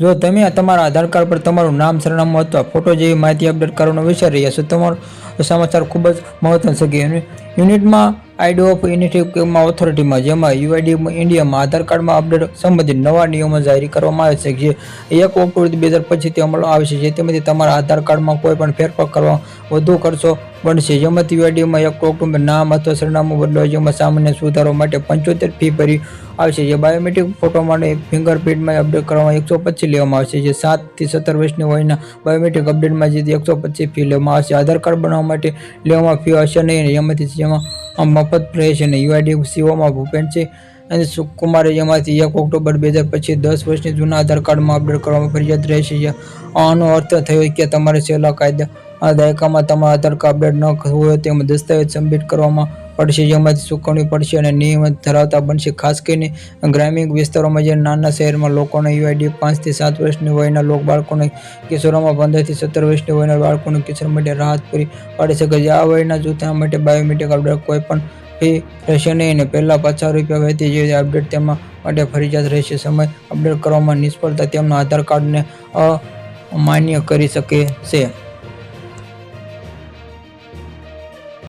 જો તમે તમારા આધાર કાર્ડ પર તમારું નામ, સરનામું અથવા ફોટો જેવી માહિતી અપડેટ કરવાનું વિચારી રહ્યા છો, તમારો સમાચાર ખૂબ જ મહત્વનો છે યુનિટમાં આઈડી ઓફ ઇનિટિવમાં ઓથોરિટીમાં જેમાં યુઆઈડી ઇન્ડિયામાં આધાર કાર્ડમાં અપડેટ સંબંધિત નવા નિયમો જાહેર કરવામાં આવે છે, જે એક ઓક્ટોબર બે હજાર પચીસથી અમલમાં આવે જે તેમાંથી તમારા આધાર કાર્ડમાં કોઈ પણ ફેરફાર કરવા વધુ ખર્ચો બનશે જેમાંથી યુઆઈડીમાં એક ઓક્ટોબર નામ અથવા સરનામું બદલાય જેમાં સામાન્ય સુધારો માટે પંચોતેર ફી ભરી આવશે. જે બાયોમેટ્રિક ફોટો માટે ફિંગરપ્રિન્ટમાં અપડેટ કરવામાં એકસો પચીસ લેવામાં આવશે. જે સાતથી સત્તર વર્ષની વયના બાયોમેટ્રિક અપડેટમાં જે એકસો પચીસ ફી લેવામાં આવશે. આધાર કાર્ડ બનાવવા માટે લેવામાં ફી હશે નહીં જેમાંથી જેમાં મફત રહેશે અને યુઆઈડી સીઓમાં ભૂપેન છે અને સુકુમારે જેમાંથી એક ઓક્ટોબર બે હજાર પછી દસ વર્ષની જૂના આધાર કાર્ડમાં અપડેટ કરવામાં ફરજિયાત રહેશે. આનો અર્થ થયો કે તમારે છેલ્લા કાયદા આ દાયકામાં તમારા આધાર કાર્ડ અપડેટ ન હોય તેમાં દસ્તાવેજ સબમિટ કરવામાં પડશે, જેમાંથી ચૂકવણી પડશે અને નિયમિત ધરાવતા બનશે. ખાસ કરીને ગ્રામીણ વિસ્તારોમાં જે નાના શહેરમાં લોકોને યુઆઈડી પાંચથી સાત વર્ષની વયના લોક બાળકોને કિશોરોમાં પંદરથી સત્તર વર્ષની વયના બાળકોને કિશોર માટે રાહત પૂરી પાડી શકે છે. આ વયના જૂથના માટે બાયોમેટ્રિક અપડેટ કોઈ પણ ફી રહેશે નહીં અને પહેલાં પચાસ રૂપિયા વહેતી જે અપડેટ તેમાં માટે ફરજિયાત રહેશે. સમય અપડેટ કરવામાં નિષ્ફળતા તેમના આધાર કાર્ડને અમાન્ય કરી શકે છે.